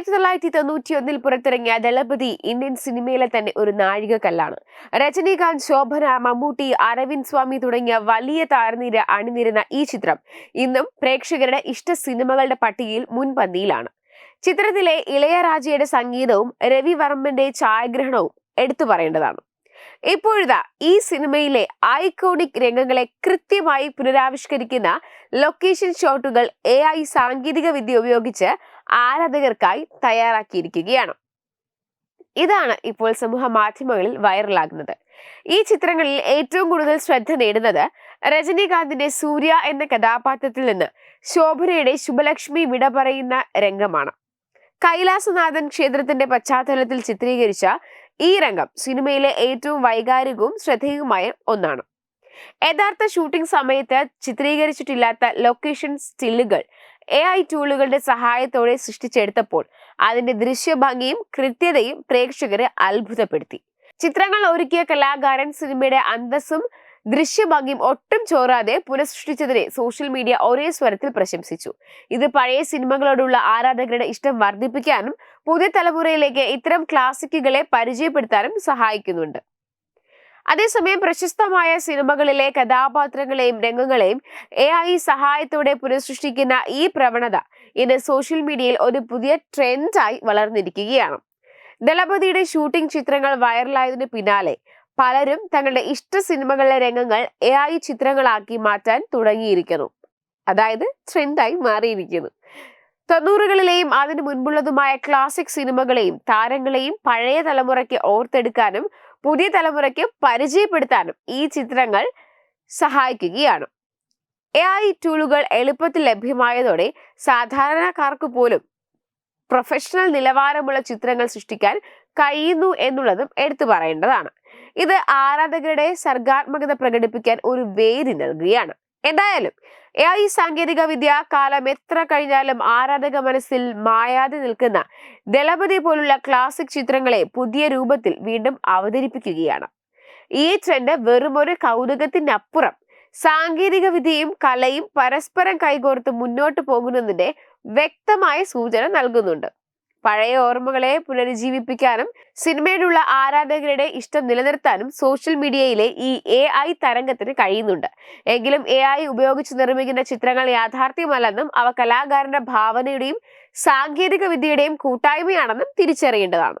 ആയിരത്തി തൊള്ളായിരത്തി തൊണ്ണൂറ്റി ഒന്നിൽ പുറത്തിറങ്ങിയ ദളപതി ഇന്ത്യൻ സിനിമയിലെ തന്നെ ഒരു നാഴികക്കല്ലാണ്. രജനീകാന്ത് ശോഭന മമ്മൂട്ടി അരവിന്ദ് സ്വാമി തുടങ്ങിയ വലിയ താരനിര അണിനിരുന്ന ഈ ചിത്രം ഇന്നും പ്രേക്ഷകരുടെ ഇഷ്ട സിനിമകളുടെ പട്ടികയിൽ മുൻപന്തിയിലാണ്. ചിത്രത്തിലെ ഇളയരാജയുടെ സംഗീതവും രവി വർമ്മന്റെ ഛായാഗ്രഹണവും എടുത്തു പറയേണ്ടതാണ്. ഇപ്പോഴിതാ ഈ സിനിമയിലെ ഐക്കോണിക് രംഗങ്ങളെ കൃത്യമായി പുനരാവിഷ്കരിക്കുന്ന ലൊക്കേഷൻ ഷോട്ടുകൾ എ ഐ സാങ്കേതിക വിദ്യ ഉപയോഗിച്ച് ആരാധകർക്കായി തയ്യാറാക്കിയിരിക്കുകയാണ്. ഇതാണ് ഇപ്പോൾ സമൂഹ മാധ്യമങ്ങളിൽ വൈറലാകുന്നത്. ഈ ചിത്രങ്ങളിൽ ഏറ്റവും കൂടുതൽ ശ്രദ്ധ നേടുന്നത് രജനീകാന്തിന്റെ സൂര്യ എന്ന കഥാപാത്രത്തിൽ നിന്ന് ശോഭനയുടെ ശുഭലക്ഷ്മി വിട പറയുന്ന രംഗമാണ്. കൈലാസനാഥൻ ക്ഷേത്രത്തിന്റെ പശ്ചാത്തലത്തിൽ ചിത്രീകരിച്ച ഈ രംഗം സിനിമയിലെ ഏറ്റവും വൈകാരികവും ശ്രദ്ധേയവുമായ ഒന്നാണ്. യഥാർത്ഥ ഷൂട്ടിംഗ് സമയത്ത് ചിത്രീകരിച്ചിട്ടില്ലാത്ത ലൊക്കേഷൻ സ്റ്റില്ലുകൾ എ ഐ ടൂളുകളുടെ സഹായത്തോടെ സൃഷ്ടിച്ചെടുത്തപ്പോൾ അതിന്റെ ദൃശ്യഭംഗിയും കൃത്യതയും പ്രേക്ഷകരെ അത്ഭുതപ്പെടുത്തി. ചിത്രങ്ങൾ ഒരുക്കിയ കലാകാരൻ സിനിമയുടെ അന്തസ്സും ദൃശ്യഭംഗിയും ഒട്ടും ചോറാതെ പുനഃസൃഷ്ടിച്ചതിനെ സോഷ്യൽ മീഡിയ ഒരേ സ്വരത്തിൽ പ്രശംസിച്ചു. ഇത് പഴയ സിനിമകളോടുള്ള ആരാധകരുടെ ഇഷ്ടം വർദ്ധിപ്പിക്കാനും പുതിയ തലമുറയിലേക്ക് ഇത്തരം ക്ലാസിക്കുകളെ പരിചയപ്പെടുത്താനും സഹായിക്കുന്നുണ്ട്. അതേസമയം പ്രശസ്തമായ സിനിമകളിലെ കഥാപാത്രങ്ങളെയും രംഗങ്ങളെയും എ ഐ സഹായത്തോടെ പുനഃസൃഷ്ടിക്കുന്ന ഈ പ്രവണത ഇന്ന് സോഷ്യൽ മീഡിയയിൽ ഒരു പുതിയ ട്രെൻഡായി വളർന്നിരിക്കുകയാണ്. ദളപതിയുടെ ഷൂട്ടിംഗ് ചിത്രങ്ങൾ വൈറലായതിനു പിന്നാലെ പലരും തങ്ങളുടെ ഇഷ്ട സിനിമകളിലെ രംഗങ്ങൾ എ ഐ ചിത്രങ്ങളാക്കി മാറ്റാൻ തുടങ്ങിയിരിക്കുന്നു. അതായത് ട്രെൻഡായി മാറിയിരിക്കുന്നു. തൊണ്ണൂറുകളിലെയും അതിനു മുൻപുള്ളതുമായ ക്ലാസിക് സിനിമകളെയും താരങ്ങളെയും പഴയ തലമുറയ്ക്ക് ഓർത്തെടുക്കാനും പുതിയ തലമുറയ്ക്ക് പരിചയപ്പെടുത്താനും ഈ ചിത്രങ്ങൾ സഹായിക്കുകയാണ്. എ ഐ ടൂളുകൾ എളുപ്പത്തിൽ ലഭ്യമായതോടെ സാധാരണക്കാർക്ക് പോലും പ്രൊഫഷണൽ നിലവാരമുള്ള ചിത്രങ്ങൾ സൃഷ്ടിക്കാൻ കഴിയുന്നു എന്നുള്ളതും എടുത്തു പറയേണ്ടതാണ്. ഇത് ആരാധകരുടെ സർഗാത്മകത പ്രകടിപ്പിക്കാൻ ഒരു വേദി നൽകുകയാണ്. എന്തായാലും ഈ സാങ്കേതിക വിദ്യ കാലം എത്ര കഴിഞ്ഞാലും ആരാധക മനസ്സിൽ മായാതെ നിൽക്കുന്ന ദളപതി പോലുള്ള ക്ലാസിക് ചിത്രങ്ങളെ പുതിയ രൂപത്തിൽ വീണ്ടും അവതരിപ്പിക്കുകയാണ്. ഈ ട്രെൻഡ് വെറും ഒരു കൗതുകത്തിനപ്പുറം സാങ്കേതിക വിദ്യയും കലയും പരസ്പരം കൈകോർത്ത് മുന്നോട്ട് പോകുന്നതിന്റെ വ്യക്തമായ സൂചന നൽകുന്നുണ്ട്. പഴയ ഓർമ്മകളെ പുനരുജ്ജീവിപ്പിക്കാനും സിനിമയിലുള്ള ആരാധകരുടെ ഇഷ്ടം നിലനിർത്താനും സോഷ്യൽ മീഡിയയിലെ ഈ എ ഐ തരംഗത്തിന് കഴിയുന്നുണ്ട്. എങ്കിലും എ ഐ ഉപയോഗിച്ച് നിർമ്മിക്കുന്ന ചിത്രങ്ങൾ യാഥാർത്ഥ്യമല്ലെന്നും അവ കലാകാരന്റെ ഭാവനയുടെയും സാങ്കേതിക വിദ്യയുടെയും കൂട്ടായ്മയാണെന്നും തിരിച്ചറിയേണ്ടതാണ്.